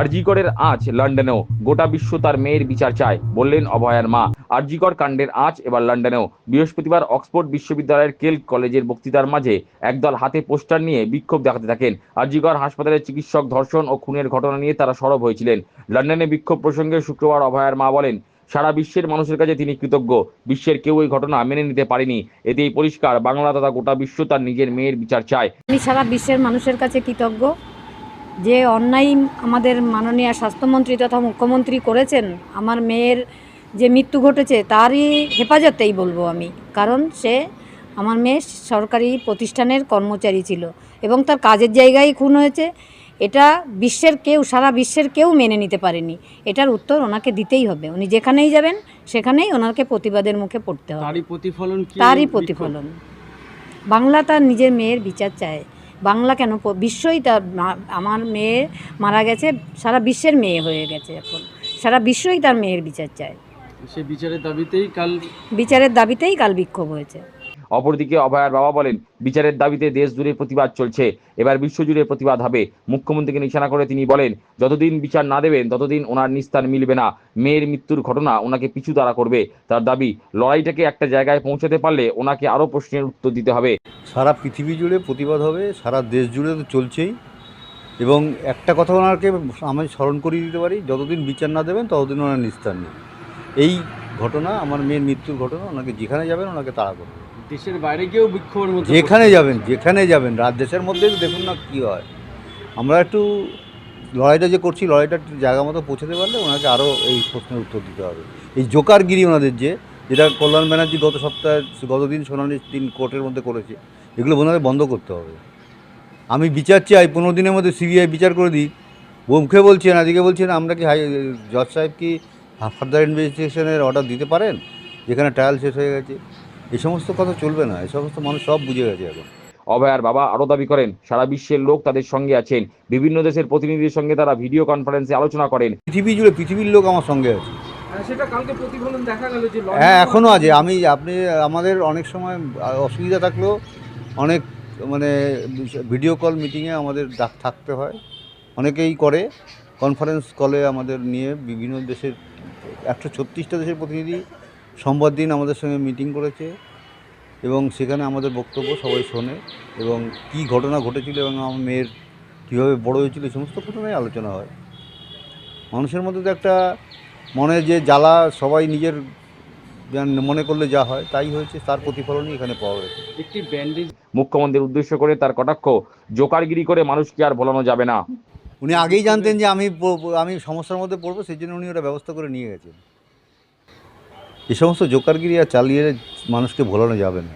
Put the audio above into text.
আরজিকরের আঁচ লন্ডনেও। গোটা বিশ্ব তার মেয়ের বিচার চায়, বললেন অভয়ার মা। আরজিকর কাণ্ডের আঁচ এবার লন্ডনেও। বৃহস্পতিবার অক্সফোর্ড বিশ্ববিদ্যালয়ের কেল কলেজের বক্তৃতার মাঝে একদল হাতে পোস্টার নিয়ে বিক্ষোভ দেখাতে থাকেন। আরজিকর হাসপাতালের চিকিৎসক ধর্ষণ ও খুনের ঘটনা নিয়ে তারা সরব হয়েছিলেন। লন্ডনে বিক্ষোভ প্রসঙ্গে শুক্রবার অভয়ার মা বলেন, সারা বিশ্বের মানুষের কাছে তিনি কৃতজ্ঞ। বিশ্বের কেউ এই ঘটনা মেনে নিতে পারেনি। এতেই পরিষ্কার, বাংলা তথা গোটা বিশ্ব তার নিজের মেয়ের বিচার চায়। আমি সারা বিশ্বের মানুষের কাছে কৃতজ্ঞ। যে অন্যায় আমাদের মাননীয় স্বাস্থ্যমন্ত্রী তথা মুখ্যমন্ত্রী করেছেন আমার মেয়ের যে মৃত্যু ঘটেছে তারই হেফাজতেই বলব আমি। কারণ সে আমার মেয়ে সরকারি প্রতিষ্ঠানের কর্মচারী ছিল এবং তার কাজের জায়গায় খুন হয়েছে। এটা বিশ্বের কেউ সারা বিশ্বের কেউ মেনে নিতে পারেনি। এটার উত্তর ওনাকে দিতেই হবে। উনি যেখানেই যাবেন সেখানেই ওনাকে প্রতিবাদের মুখে পড়তে হবে। তারই প্রতিফলন তারই প্রতিফলন। বাংলা তার নিজের মেয়ের বিচার চায়। বাংলা কেন? বিশ্বই তার আমার মেয়ে মারা গেছে সারা বিশ্বের মেয়ে হয়ে গেছে এখন। সারা বিশ্বই তার মেয়ের বিচার চায়। সে বিচারের দাবিতেই কাল বিচারের দাবিতেই কাল বিক্ষোভ হয়েছে। অপরদিকে অভয়ার বাবা বলেন, বিচারের দাবিতে দেশ জুড়ে প্রতিবাদ চলছে। এবার বিশ্বজুড়ে প্রতিবাদ হবে। মুখ্যমন্ত্রীকে নিশানা করে তিনি বলেন, যতদিন বিচার না দেবেন, ততদিন ওনার নিস্তার মিলবে না। মেয়ের মৃত্যুর ঘটনা ওনাকে পিছু তারা করবে। তার দাবি, লড়াইটাকে একটা জায়গায় পৌঁছাতে পারলে ওনাকে আরও প্রশ্নের উত্তর দিতে হবে। সারা পৃথিবী জুড়ে প্রতিবাদ হবে, সারা দেশ জুড়ে তো চলছেই। এবং একটা কথা ওনাকে আমি স্মরণ করিয়ে দিতে পারি, যতদিন বিচার না দেবেন, ততদিন ওনার নিস্তার নেই। এই ঘটনা, আমার মেয়ের মৃত্যুর ঘটনা, ওনাকে যেখানে যাবেন, ওনাকে তাড়া করবে দেশের বাইরে গিয়েও বিক্ষোভের মধ্যে যেখানে যাবেন যেখানে যাবেন, রাত দেশের মধ্যে দেখুন না কী হয়। আমরা একটু লড়াইটা যে করছি, লড়াইটা জায়গা মতো পৌঁছাতে পারলে ওনাকে আরও এই প্রশ্নের উত্তর দিতে হবে। এই জোকারগিরি ওনাদের যে, যেটা কল্যাণ ব্যানার্জি গত সপ্তাহে, গতদিন শুনানি দিন কোর্টের মধ্যে করেছে, এগুলো ওনাদের বন্ধ করতে হবে। আমি বিচার চাই, পনেরো দিনের মধ্যে সিবিআই বিচার করে দিই মুখে বলছেন আজকে বলছেন আমরা কি হাই, জজ সাহেব কি ফার্দার ইনভেস্টিগেশনের অর্ডার দিতে পারেন? যেখানে ট্রায়াল শেষ হয়ে গেছে। এই সমস্ত কথা চলবে না এই সমস্ত মানুষ সব বুঝে গেছে এখন। অভয়ার বাবা আরও দাবি করেন সারা বিশ্বের লোক তাদের সঙ্গে আছেন। বিভিন্ন দেশের প্রতিনিধিদের সঙ্গে তারা ভিডিও কনফারেন্সে আলোচনা করেন। পৃথিবী জুড়ে পৃথিবীর লোক আমার সঙ্গে আছে। হ্যাঁ, সেটা কালকে প্রতিফলন দেখা গেল যে হ্যাঁ এখনও আছে। আমি আপনি আমাদের অনেক সময় অসুবিধা থাকলেও অনেক মানে ভিডিও কল মিটিংয়ে আমাদের ডাক থাকতে হয়। অনেকেই করে। কনফারেন্স কলে আমাদের নিয়ে বিভিন্ন দেশের একশো ছত্রিশটা দেশের প্রতিনিধি সোমবার দিন আমাদের সঙ্গে মিটিং করেছে এবং সেখানে আমাদের বক্তব্য সবাই শোনে এবং কী ঘটনা ঘটেছিল এবং আমার মেয়ের কীভাবে বড় হয়েছিল এই সমস্ত ঘটনায় আলোচনা হয়। মানুষের মধ্যে তো একটা মনে যে জ্বালা সবাই নিজের মনে করলে যা হয় তাই হয়েছে তার প্রতিফলনই এখানে পাওয়া গেছে। একটি ব্যান্ডেজ মুখ্যমন্ত্রীর উদ্দেশ্য করে তার কটাক্ষ জোকারগিরি করে মানুষকে আর ভোলানো যাবে না। উনি আগেই জানতেন যে আমি আমি সমস্যার মধ্যে পড়ব সেই জন্য উনি ওটা ব্যবস্থা করে নিয়ে গেছেন। এই সমস্ত জোকারগিরি আর চালিয়ে মানুষকে ভোলানো যাবে না।